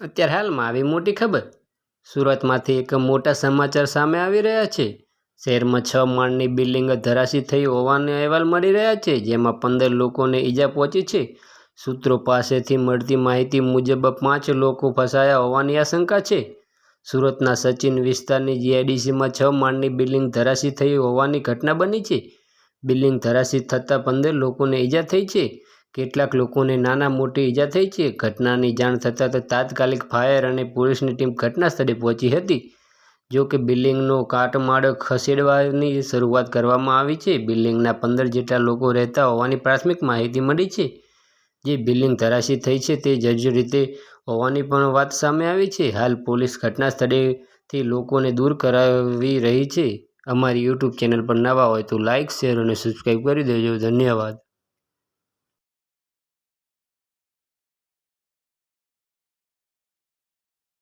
અત્યારે હાલમાં આવી મોટી ખબર. સુરતમાંથી એક મોટા સમાચાર સામે આવી રહ્યા છે. શહેરમાં છ માળની બિલ્ડિંગ ધરાશી થઈ હોવાના અહેવાલ મળી રહ્યા છે, જેમાં પંદર લોકોને ઈજા પહોંચી છે. સૂત્રો પાસેથી મળતી માહિતી મુજબ પાંચ લોકો ફસાયા હોવાની આશંકા છે. સુરતના સચિન વિસ્તારની જીઆઈડીસીમાં છ માળની બિલ્ડિંગ ધરાશી થઈ હોવાની ઘટના બની છે. બિલ્ડિંગ ધરાશી થતાં પંદર લોકોને ઈજા થઈ છે. કેટલાક લોકોને નાના મોટી ઈજા થઈ છે. ઘટનાની જાણ થતાં તો તાત્કાલિક ફાયર અને પોલીસની ટીમ ઘટના સ્થળે પહોંચી હતી. જો કે બિલ્ડિંગનો કાટમાળ ખસેડવાની શરૂઆત કરવામાં આવી છે. બિલ્ડિંગના પંદર જેટલા લોકો રહેતા હોવાની પ્રાથમિક માહિતી મળી છે. જે બિલ્ડિંગ ધરાશી થઈ છે તે જર્જરિત હોવાની પણ વાત સામે આવી છે. હાલ પોલીસ ઘટના સ્થળેથી લોકોને દૂર કરાવી રહી છે. અમારી યુટ્યુબ ચેનલ પર નવા હોય તો લાઇક શેર અને સબસ્ક્રાઈબ કરી દેજો. ધન્યવાદ.